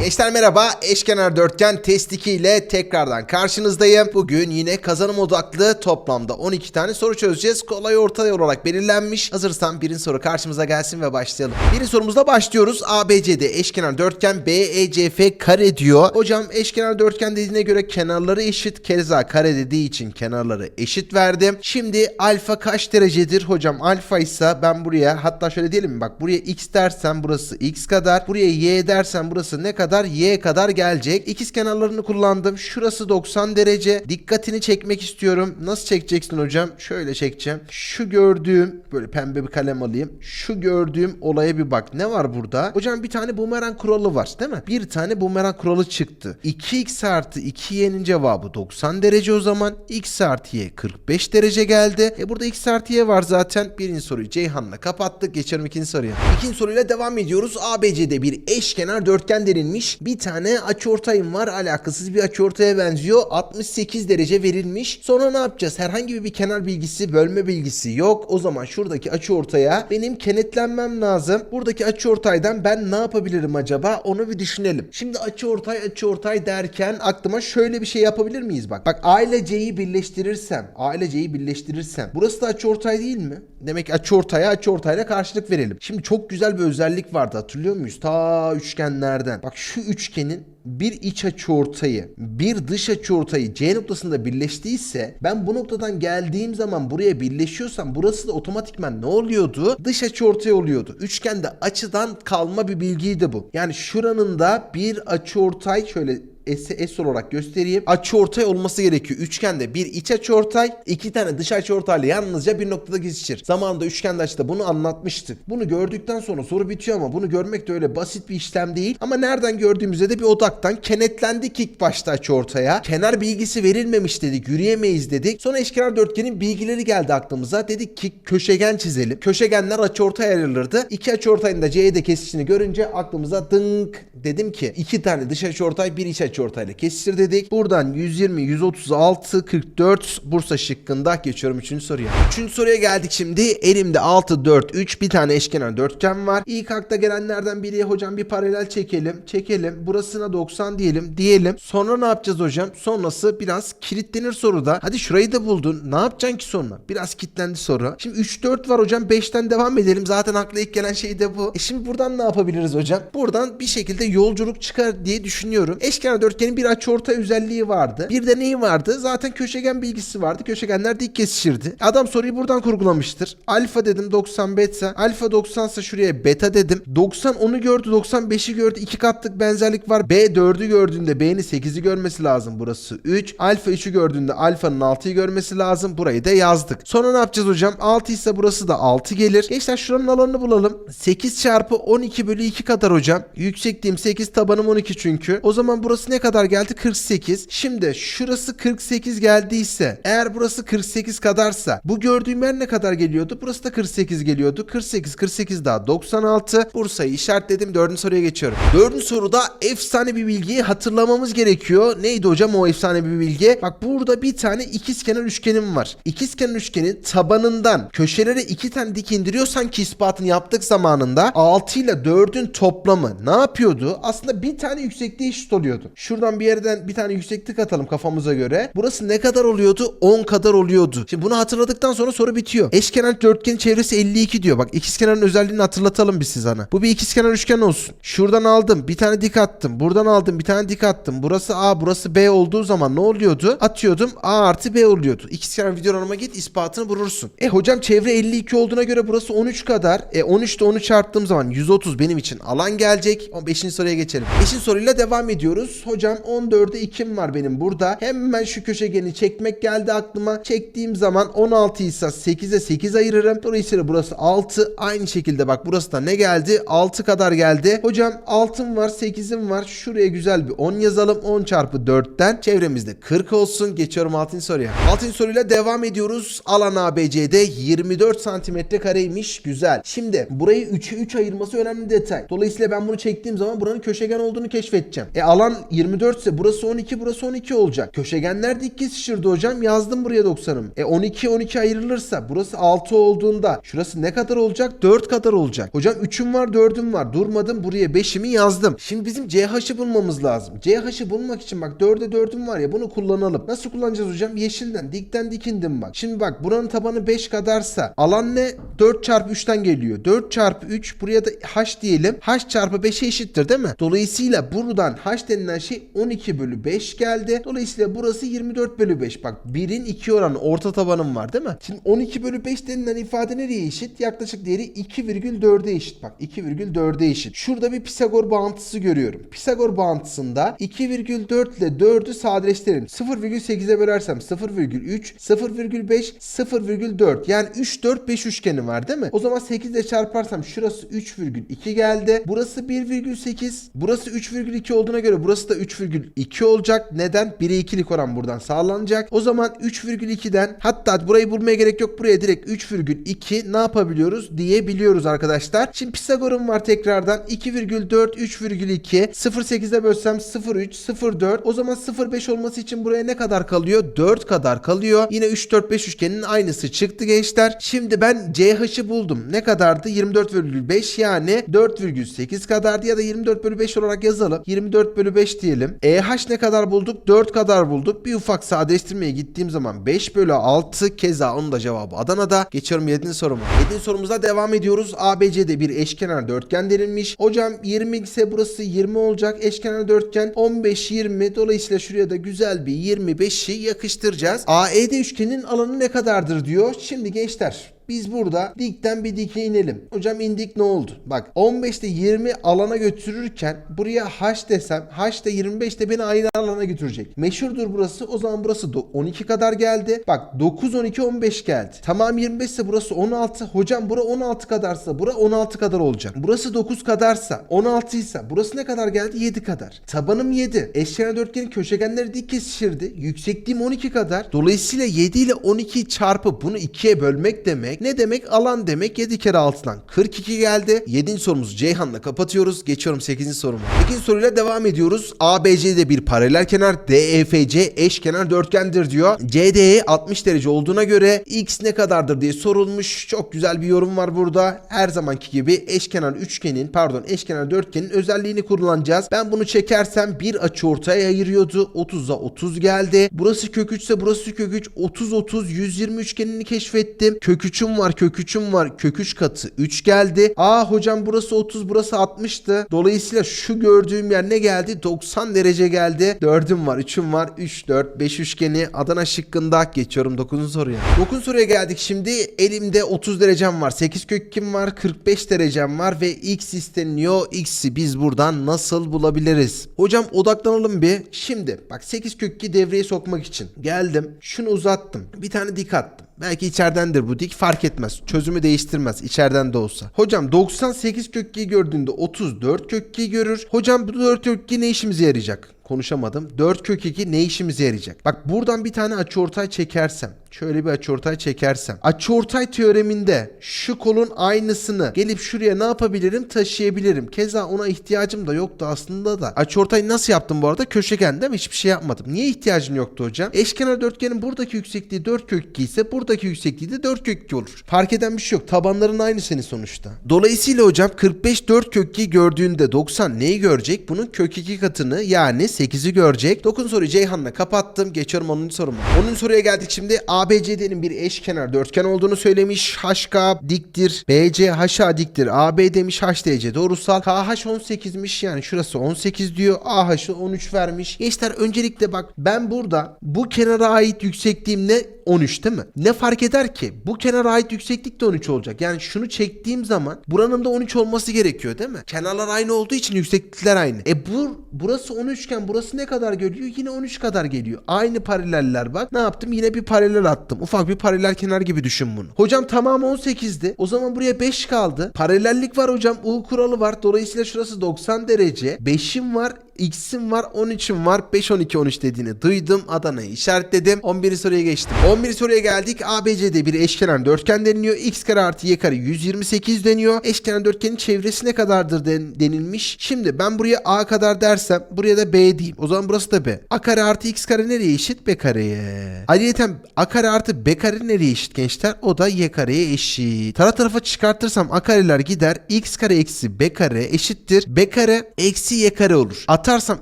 Gençler merhaba. Eşkenar dörtgen test 2 ile tekrardan karşınızdayım. Bugün yine kazanım odaklı toplamda 12 tane soru çözeceğiz. Kolay orta olarak belirlenmiş. Hazırsan birinci soru karşımıza gelsin ve başlayalım. Birinci sorumuzla başlıyoruz. ABCD eşkenar dörtgen BECF kare diyor. Hocam eşkenar dörtgen dediğine göre kenarları eşit. Keza kare dediği için kenarları eşit verdim. Şimdi alfa kaç derecedir? Hocam alfa ise ben buraya hatta şöyle diyelim mi? Bak buraya x dersen burası x kadar. Buraya y dersen burası ne kadar? Y kadar gelecek. İkiz kenarlarını kullandım. Şurası 90 derece. Dikkatini çekmek istiyorum. Nasıl çekeceksin hocam? Şöyle çekeceğim. Şu gördüğüm böyle pembe bir kalem alayım. Şu gördüğüm olaya bir bak. Ne var burada? Hocam bir tane bumerang kuralı var değil mi? Bir tane bumerang kuralı çıktı. 2x artı 2y'nin cevabı 90 derece o zaman. x artı y 45 derece geldi. E burada x artı y var zaten. Birinci soruyu Ceyhan'la kapattık. Geçelim ikinci soruya. İkinci soruyla devam ediyoruz. ABC'de bir eşkenar dörtgen derinmiş. Bir tane açıortayım var. Alakasız bir açıortaya benziyor. 68 derece verilmiş. Sonra ne yapacağız? Herhangi bir kenar bilgisi, bölme bilgisi yok. O zaman şuradaki açıortaya benim kenetlenmem lazım. Buradaki açıortaydan ben ne yapabilirim acaba? Onu bir düşünelim. Şimdi açıortay açıortay derken aklıma şöyle bir şey yapabilir miyiz bak. Bak A ile C'yi birleştirirsem, A ile C'yi birleştirirsem burası da açıortay değil mi? Demek ki açıortaya açıortayla karşılık verelim. Şimdi çok güzel bir özellik vardı hatırlıyor muyuz? Ta üçgenlerden. Bak şu üçgenin bir iç açıortayı, bir dış açıortayı C noktasında birleştiyse ben bu noktadan geldiğim zaman buraya birleşiyorsam burası da otomatikman ne oluyordu? Dış açıortay oluyordu. Üçgende açıdan kalma bir bilgiydi bu. Yani şuranın da bir açıortay şöyle S, S olarak göstereyim. Açı ortay olması gerekiyor. Üçgende bir iç açı ortay, iki tane dış açı ortayla yalnızca bir noktada kesişir. Zamanında üçgende açıda bunu anlatmıştık. Bunu gördükten sonra soru bitiyor ama bunu görmek de öyle basit bir işlem değil. Ama nereden gördüğümüzde de bir odaktan kenetlendik ilk başta açı ortaya. Kenar bilgisi verilmemiş dedik, yürüyemeyiz dedik. Sonra eşkenar dörtgenin bilgileri geldi aklımıza. Dedik ki köşegen çizelim. Köşegenler açı ortaya ayrılırdı. İki açı ortayın da C'de kesişini görünce aklımıza dınk dedim ki iki tane dış açı ortay bir iç açı ortayla kesiştir dedik. Buradan 120, 136, 44 Bursa şıkkında geçiyorum 3. soruya. 3. soruya geldik şimdi. Elimde 6, 4, 3 bir tane eşkenar dörtgen var. İlk akla gelenlerden biri hocam bir paralel çekelim. Çekelim. Burasına 90 diyelim. Diyelim. Sonra ne yapacağız hocam? Sonrası biraz kilitlenir soruda. Hadi şurayı da buldun. Ne yapacaksın ki sonra? Biraz kilitlendi soru. Şimdi 3, 4 var hocam. 5'ten devam edelim. Zaten akla ilk gelen şey de bu. E şimdi buradan ne yapabiliriz hocam? Buradan bir şekilde yolculuk çıkar diye düşünüyorum. Eşkenar dörtgenin bir açıortay özelliği vardı. Bir de neyi vardı? Zaten köşegen bilgisi vardı. Köşegenler dik kesişirdi. Adam soruyu buradan kurgulamıştır. Alfa dedim 90 beta. Alfa 90 ise şuraya beta dedim. 90 onu gördü 95'i gördü. iki katlık benzerlik var. B 4'ü gördüğünde B'nin 8'i görmesi lazım. Burası 3. Alfa 3'ü gördüğünde alfanın 6'yı görmesi lazım. Burayı da yazdık. Sonra ne yapacağız hocam? 6 ise burası da 6 gelir. Gençler şuranın alanını bulalım. 8 çarpı 12 bölü 2 kadar hocam. Yüksekliğim 8 tabanım 12 çünkü. O zaman burası ne kadar geldi? 48. Şimdi şurası 48 geldiyse eğer burası 48 kadarsa bu gördüğüm yer ne kadar geliyordu? Burası da 48 geliyordu. 48 48 daha 96. Bursa'yı işaretledim. Dördüncü soruya geçiyorum. Dördüncü soruda efsane bir bilgiyi hatırlamamız gerekiyor. Neydi hocam o efsane bir bilgi? Bak burada bir tane ikizkenar üçgenim var. İkizkenar üçgenin tabanından köşelere iki tane dik indiriyorsan ki ispatını yaptık zamanında 6 ile 4'ün toplamı ne yapıyordu? Aslında bir tane yüksekliği eşit oluyordu. Şuradan bir yerden bir tane yükseklik atalım kafamıza göre. Burası ne kadar oluyordu? 10 kadar oluyordu. Şimdi bunu hatırladıktan sonra soru bitiyor. Eşkenar dörtgenin çevresi 52 diyor. Bak ikizkenarın özelliğini hatırlatalım biz size ana. Bu bir ikizkenar üçgen olsun. Şuradan aldım. Bir tane dik attım. Buradan aldım. Bir tane dik attım. Burası A, burası B olduğu zaman ne oluyordu? Atıyordum. A artı B oluyordu. İkizkenar videolarıma git ispatını bulursun. E hocam çevre 52 olduğuna göre burası 13 kadar. E 13 ile 10'u çarptığım zaman 130 benim için alan gelecek. 5. soruya geçelim. 5. soruyla devam ediyoruz. Hocam 14'e 2'm var benim burada. Hemen şu köşegeni çekmek geldi aklıma. Çektiğim zaman 16 ise 8'e 8 ayırırım. Dolayısıyla burası 6. Aynı şekilde bak burası da ne geldi? 6 kadar geldi. Hocam 6'm var 8'im var. Şuraya güzel bir 10 yazalım. 10 çarpı 4'ten çevremizde 40 olsun. Geçiyorum 6. soruya. 6. soruyla devam ediyoruz. Alan ABC'de 24 santimetre kareymiş. Güzel. Şimdi burayı 3'e 3 ayırması önemli detay. Dolayısıyla ben bunu çektiğim zaman buranın köşegen olduğunu keşfedeceğim. E alan 24 ise burası 12 burası 12 olacak. Köşegenler dik kesişirdi hocam. Yazdım buraya 90'ım. E 12 12 ayrılırsa burası 6 olduğunda şurası ne kadar olacak? 4 kadar olacak. Hocam 3'üm var 4'üm var. Durmadım buraya 5'imi yazdım. Şimdi bizim CH'ı bulmamız lazım. CH'ı bulmak için bak 4'e 4'üm var ya bunu kullanalım. Nasıl kullanacağız hocam? Yeşilden dikten dikindim bak. Şimdi bak buranın tabanı 5 kadarsa alan ne? 4 çarpı 3'ten geliyor. 4 çarpı 3 buraya da h diyelim. h çarpı 5'e eşittir değil mi? Dolayısıyla buradan h denilen şey 12 bölü 5 geldi. Dolayısıyla burası 24 bölü 5. Bak 1'in 2 oranı orta tabanım var değil mi? Şimdi 12 bölü 5 denilen ifade nereye eşit? Yaklaşık değeri 2,4'e eşit. Bak 2,4'e eşit. Şurada bir Pisagor bağıntısı görüyorum. Pisagor bağıntısında 2,4 ile 4'ü sadeleştirelim. 0,8'e bölersem 0,3, 0,5, 0,4. Yani 3, 4, 5 üçgeni var değil mi? O zaman 8 ile çarparsam şurası 3,2 geldi. Burası 1,8. Burası 3,2 olduğuna göre burası da 3,2 olacak. Neden? 1'e 2'lik oran buradan sağlanacak. O zaman 3,2'den hatta burayı bulmaya gerek yok. Buraya direkt 3,2 ne yapabiliyoruz diyebiliyoruz arkadaşlar. Şimdi Pisagor'um var tekrardan. 2,4, 3,2. 0,8'e bölsem 0,3, 0,4. O zaman 0,5 olması için buraya ne kadar kalıyor? 4 kadar kalıyor. Yine 3, 4, 5 üçgeninin aynısı çıktı gençler. Şimdi ben CH'ı buldum. Ne kadardı? 24,5 yani 4,8 kadardı ya da 24 bölü 5 olarak yazalım. 24 bölü 5 diyelim. EH ne kadar bulduk? 4 kadar bulduk. Bir ufak sadeleştirmeye gittiğim zaman 5 bölü 6 keza onun da cevabı Adana'da. Geçiyorum 7. soruma. 7. sorumuza devam ediyoruz. ABC'de bir eşkenar dörtgen verilmiş. Hocam 20 ise burası 20 olacak. Eşkenar dörtgen 15 20. Dolayısıyla şuraya da güzel bir 25'i yakıştıracağız. AED üçgenin alanı ne kadardır diyor. Şimdi gençler biz burada dikten bir dike inelim. Hocam indik ne oldu? Bak 15'te 20 alana götürürken buraya h desem h de 25 de beni aynı alana götürecek. Meşhurdur burası. O zaman burası do- 12 kadar geldi. Bak 9 12 15 geldi. Tamam 25 ise burası 16. Hocam bura 16 kadarsa bura 16 kadar olacak. Burası 9 kadarsa 16 ise burası ne kadar geldi? 7 kadar. Tabanım 7. Eşkenar dörtgenin köşegenleri dik kesişirdi. Yüksekliğim 12 kadar. Dolayısıyla 7 ile 12 çarpı bunu 2'ye bölmek demek. Ne demek? Alan demek 7 kere 6'dan 42 geldi. 7. sorumuzu Ceyhan'la kapatıyoruz. Geçiyorum 8. soruma. 8. soruyla devam ediyoruz. ABC'de bir paralel kenar DEFC eşkenar dörtgendir diyor. CDE 60 derece olduğuna göre X ne kadardır diye sorulmuş. Çok güzel bir yorum var burada. Her zamanki gibi eşkenar üçgenin pardon eşkenar dörtgenin özelliğini kullanacağız. Ben bunu çekersem bir açı ortaya ayırıyordu. 30'a 30 geldi. Burası kök 3 ise burası kök 3. 30 30 120 üçgenini keşfettim. Kök 3'üm var kök 3'üm var. Kök 3 katı 3 geldi. Aa hocam burası 30 burası 60'tı. Dolayısıyla şu gördüğüm yer ne geldi? 90 derece geldi. 4'üm var 3'üm var. 3 4 5 üçgeni Adana şıkkında geçiyorum 9. soruya. 9. soruya geldik şimdi. Elimde 30 derecem var. 8 kök 2'm var. 45 derecem var ve x isteniyor. X'i biz buradan nasıl bulabiliriz? Hocam odaklanalım bir. Şimdi bak 8 kök 2 devreye sokmak için geldim. Şunu uzattım. Bir tane dik attım. Belki içeridendir bu dik fark etmez. Çözümü değiştirmez içeriden de olsa. Hocam 98 kök 2'yi gördüğünde 34 kök 2'yi görür. Hocam bu 4 kök 2 ne işimize yarayacak? Konuşamadım. 4 kök 2 ne işimize yarayacak? Bak buradan bir tane açıortay çekersem, şöyle bir açıortay çekersem, açıortay teoreminde şu kolun aynısını gelip şuraya ne yapabilirim? Taşıyabilirim. Keza ona ihtiyacım da yoktu aslında da. Açıortay nasıl yaptım bu arada? Köşegen değil mi? Hiçbir şey yapmadım. Niye ihtiyacın yoktu hocam? Eşkenar dörtgenin buradaki yüksekliği 4 kök 2 ise buradaki yüksekliği de 4 kök 2 olur. Fark eden bir şey yok. Tabanların aynı senin sonuçta. Dolayısıyla hocam 45 4 kök 2 gördüğünde 90 neyi görecek? Bunun kök 2 katını yani 8'i görecek. 9 soruyu Ceyhan'la kapattım. Geçiyorum 10. soruma. 10. soruya geldik şimdi. ABCD'nin bir eşkenar dörtgen olduğunu söylemiş. HK diktir. BC HA diktir. AB demiş HDC doğrusal. KH 18'miş yani şurası 18 diyor. AH'ı 13 vermiş. Gençler öncelikle bak ben burada bu kenara ait yüksekliğim ne? 13 değil mi? Ne fark eder ki? Bu kenara ait yükseklik de 13 olacak. Yani şunu çektiğim zaman buranın da 13 olması gerekiyor değil mi? Kenarlar aynı olduğu için yükseklikler aynı. E bu burası 13 iken burası ne kadar geliyor? Yine 13 kadar geliyor. Aynı paraleller bak. Ne yaptım? Yine bir paralel attım. Ufak bir paralel kenar gibi düşün bunu. Hocam tamamı 18'di. O zaman buraya 5 kaldı. Paralellik var hocam. U kuralı var. Dolayısıyla şurası 90 derece. 5'im var. X'im var 13'üm var 5 12 13 dediğini duydum. Adana'yı işaretledim. 11. soruya geçtim. 11. soruya geldik. ABC'de bir eşkenar dörtgen deniliyor. X kare artı Y kare 128 deniyor. Eşkenar dörtgenin çevresi ne kadardır den- denilmiş. Şimdi ben buraya A kadar dersem buraya da B diyeyim. O zaman burası da B. A kare artı X kare nereye eşit? B kareye. Ayrıca A kare artı B kare nereye eşit gençler? O da Y kareye eşit. Tara tarafa çıkartırsam A kareler gider. X kare eksi B kare eşittir. B kare eksi Y kare olur. Atarsam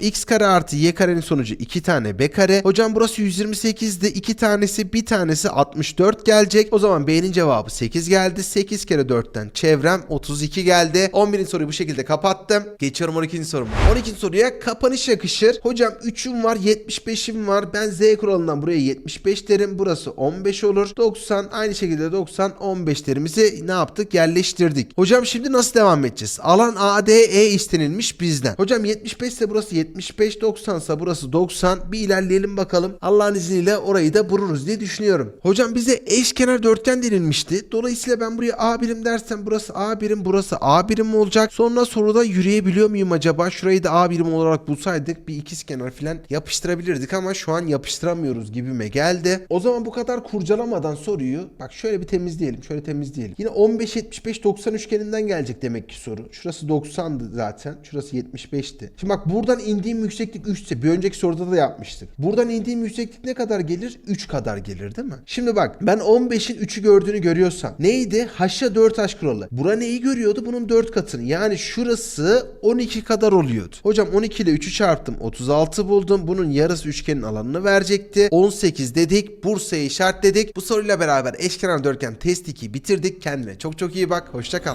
X kare artı Y karenin sonucu 2 tane B kare. Hocam burası 128'de 2 tanesi bir tanesi 64 gelecek. O zaman B'nin cevabı 8 geldi. 8 kere 4'ten çevrem 32 geldi. 11. soruyu bu şekilde kapattım. Geçiyorum 12. soruma. 12. soruya kapanış yakışır. Hocam 3'üm var 75'im var. Ben Z kuralından buraya 75 derim. Burası 15 olur. 90 aynı şekilde 90 15 derimizi ne yaptık? Yerleştirdik. Hocam şimdi nasıl devam edeceğiz? Alan ADE istenilmiş bizden. Hocam 75 ise burası 75 90 ise burası 90. Bir ilerleyelim bakalım. Allah'ın izniyle orayı da buluruz diye düşünüyorum. Hocam bize eşkenar dörtgen denilmişti. Dolayısıyla ben buraya A birim dersem burası A birim burası A birim olacak. Sonra soruda yürüyebiliyor muyum acaba? Şurayı da A birim olarak bulsaydık bir ikizkenar falan yapıştırabilirdik ama şu an yapıştıramıyoruz gibime geldi. O zaman bu kadar kurcalamadan soruyu bak şöyle bir temizleyelim. Şöyle temizleyelim. Yine 15 75 90 üçgeninden gelecek demek ki soru. Şurası 90'dı zaten. Şurası 75'ti. Şimdi bak buradan indiğim yükseklik 3 ise bir önceki soruda da yapmıştık. Buradan indiğim yükseklik ne kadar gelir? 3 kadar gelir değil mi? Şimdi bak ben 15'in 3'ü gördüğünü görüyorsam neydi? H'a 4 H kuralı. Bura neyi görüyordu? Bunun 4 katını. Yani şurası 12 kadar oluyordu. Hocam 12 ile 3'ü çarptım. 36 buldum. Bunun yarısı üçgenin alanını verecekti. 18 dedik. Bursa'yı işaretledik. Bu soruyla beraber eşkenar dörtgen test 2'yi bitirdik. Kendine çok çok iyi bak. Hoşça kal.